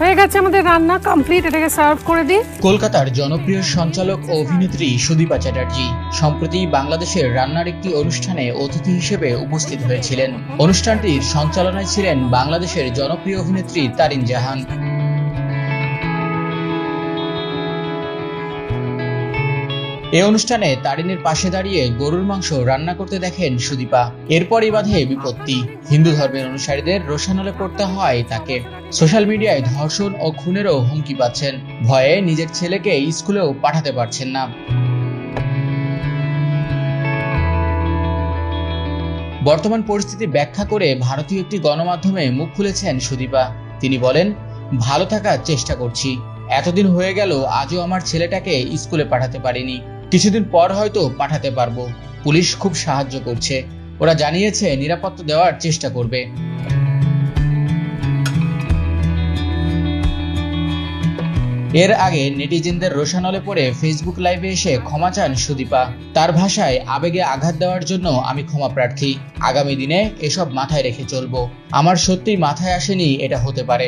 হয়ে গেছে আমাদের রান্না কমপ্লিট এটাকে সার্ভ করে দিই। কলকাতার জনপ্রিয় সঞ্চালক ও অভিনেত্রী সুদীপা চ্যাটার্জি সম্প্রতি বাংলাদেশের রান্নার একটি অনুষ্ঠানে অতিথি হিসেবে উপস্থিত হয়েছিলেন। অনুষ্ঠানটির সঞ্চালনায় ছিলেন বাংলাদেশের জনপ্রিয় অভিনেত্রী তারিন জাহান। এ অনুষ্ঠানে তারিনের পাশে দাঁড়িয়ে গরুর মাংস রান্না করতে দেখেন সুদীপা। এরপরই বাঁধে বিপত্তি। হিন্দু ধর্মের অনুসারীদের রোশানলে পড়তে হয় তাকে। সোশ্যাল মিডিয়ায় ধর্ষণ ও খুনেরও হুমকি পাচ্ছেন। ভয়ে নিজের ছেলেকে স্কুলেও পাঠাতে পারছেন না। বর্তমান পরিস্থিতি ব্যাখ্যা করে ভারতীয় একটি গণমাধ্যমে মুখ খুলেছেন সুদীপা। তিনি বলেন, ভালো থাকার চেষ্টা করছি। এতদিন হয়ে গেল, আজও আমার ছেলেটাকে স্কুলে পাঠাতে পারিনি। কিছুদিন পর হয়তো পাঠাতে পারব। পুলিশ খুব সাহায্য করছে। ওরা জানিয়েছে নিরাপত্তা দেওয়ার চেষ্টা করবে। এর আগে নেটিজেনদের রোশানলে পড়ে ফেসবুক লাইভে এসে ক্ষমা চান সুদীপা। তার ভাষায় আবেগে আঘাত দেওয়ার জন্য আমি ক্ষমা প্রার্থী। আগামী দিনে এসব মাথায় রেখে চলবো। আমার সত্যিই মাথায় আসেনি এটা হতে পারে।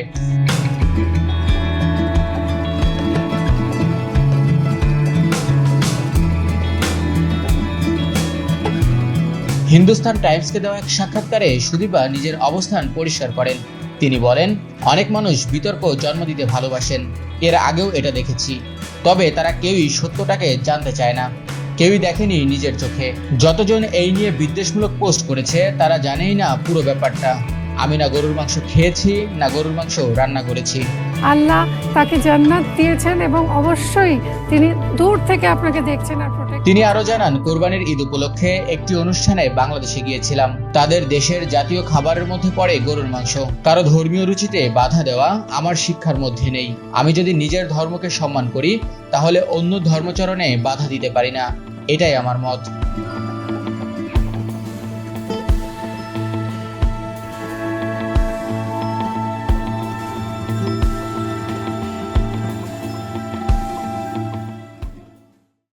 হিন্দুস্তান টাইমসকে দেওয়া এক সাক্ষাৎকারে সুদীপা নিজের অবস্থান পরিষ্কার করেন। তিনি বলেন, অনেক মানুষ বিতর্ক জন্ম দিতে ভালোবাসেন। এর আগেও এটা দেখেছি। তবে তারা কেউই সত্যটাকে জানতে চায় না। কেউই দেখেনি নিজের চোখে। যতজন এই নিয়ে বিদ্বেষমূলক পোস্ট করেছে, তারা জানেই না পুরো ব্যাপারটা। আমি না গরুর মাংস খেয়েছি না গরুর মাংস রান্না করেছি। আল্লাহ তাকে জান্নাত দিয়েছেন এবং অবশ্যই তিনি দূর থেকে আপনাকে দেখছেন আর প্রোটেক্ট তিনি আরও জানান কোরবানির ঈদ উপলক্ষে একটি অনুষ্ঠানে বাংলাদেশে গিয়েছিলাম। তাদের দেশের জাতীয় খাবারের মধ্যে পড়ে গরুর মাংস। কারও ধর্মীয় রুচিতে বাধা দেওয়া আমার শিক্ষার মধ্যে নেই। আমি যদি নিজের ধর্মকে সম্মান করি তাহলে অন্য ধর্মচরণে বাধা দিতে পারি না। এটাই আমার মত।